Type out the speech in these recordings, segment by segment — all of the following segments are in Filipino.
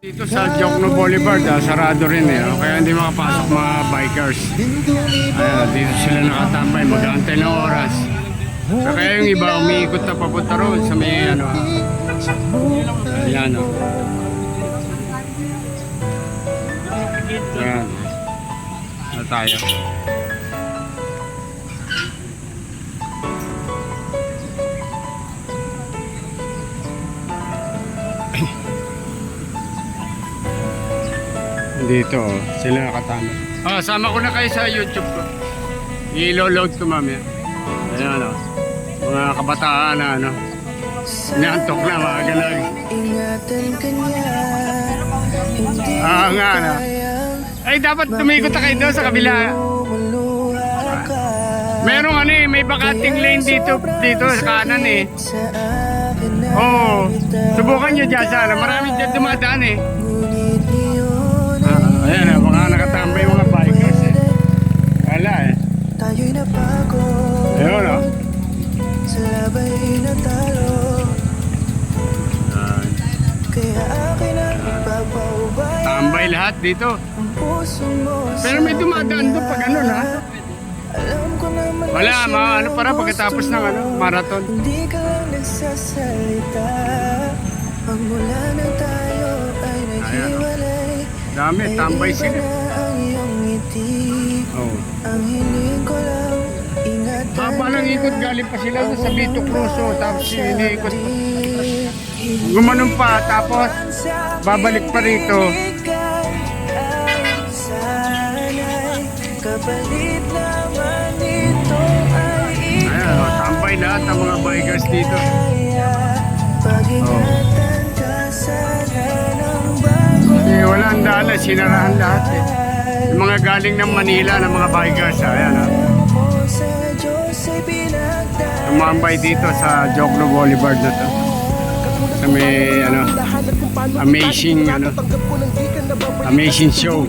Dito sa Jokno Boulevard, ah, sarado rin eh. oh. Kaya hindi makapasok mga bikers. Ayan, dito sila nakatambay, mag-aantay ng oras. So, kaya yung iba, umiikot na papunta roon sa may ano. ah. Ayan o. Ayan. Ano tayo? Dito, oh, sila nakatama. Ah, sama ko na kayo sa YouTube ko. I-load ko mamaya. Ayan, oh. Mga kabataan na, ano. Inaantok na, mga galag. Niya Hindi Ah, nga, ano. Ay, dapat tumikot na kayo doon sa kabila. Merong ano eh, may bakating lane dito, dito sa kanan eh. Oo. Subukan nyo dyan sana. Maraming dyan dumadaan eh. Ngunit ngayon Ah, ayan mga nakatambay mga bikers eh. Wala eh. Tayo'y napagod Ayun oh. Sa labay na talo Ah, Kaya akin ang ipagpaubaya tambay lahat dito. Ang Pero may dumadaan doon pag ano na. Wala, mga ano ang para pagkatapos ng ano, marathon. Hindi ka lang nagsasalita Pagmula na tayo Dami, Ay tambay sila. ang Oh. Ang hiling ko lang Haba ng ikot galing pa sila sa Vito Cruzo tapos iniikot Gumanon pa tapos babalik pa rito. Kapalit naman ito ay Ayan, oh, tambay lahat ng mga bikers dito. ikaya sinarahan lahat eh. Yung mga galing ng Manila ng mga bikers, ayan ah. ko sa Diyos ay pinagdaan Tumambay dito sa Jokno Boulevard na to. Sa may ano, amazing ano, amazing show.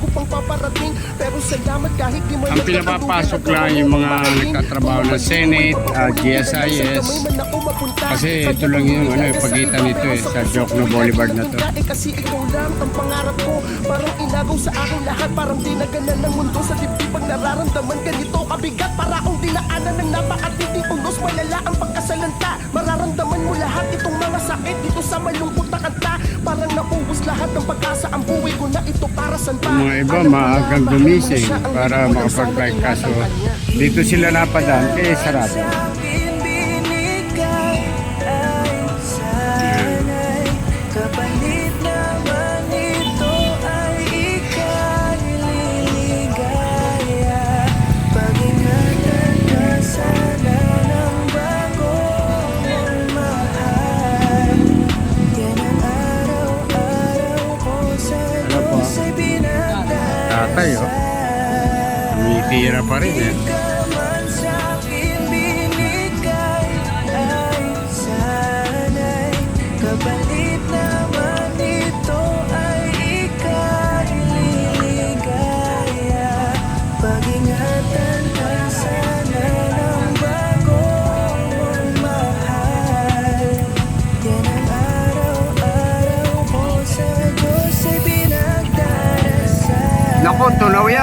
bago pang paparating. Pero salamat kahit di mo Ang pinapapasok lang yung mga nagtatrabaho ng Senate, ah, GSIS. Kasi ito lang yung ano, pagitan nito eh, sa Jokno Boulevard na to. Kasi ikaw lang ang pangarap ko Parang inagaw sa akin lahat. Parang dinaganan ng mundo sa dibdib Pag nararamdaman ganito kabigat Para akong dinaanan ng napakatinding unos Malala ang pagkasalanta. Mararamdaman mo lahat itong mga sakit. Dito sa malungkot na kanta Parang naubos lahat ng pag-asa mga iba maagang gumising para makapag-bike kaso dito sila napadaan kaya sarado. Tatay, oh. Umitira pa rin eh.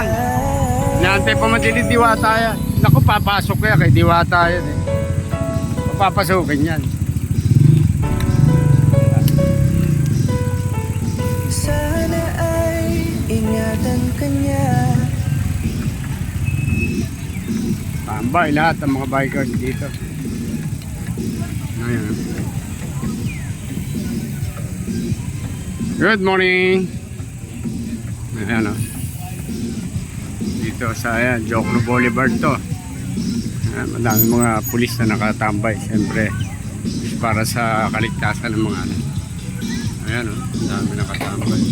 Yan. Naantay pa madili diwata yan. Naku, papasok kaya kay diwata yan eh. Papapasukin yan. Sana ay ingatan ka niya Tambay lahat ng mga bikers dito. Ayan. Good morning. Ayan o. Dito sa ayan, Jokno Boulevard to. Ayan, madami mga pulis na nakatambay. Siyempre, para sa kaligtasan ng mga ano. Ayan o, dami nakatambay.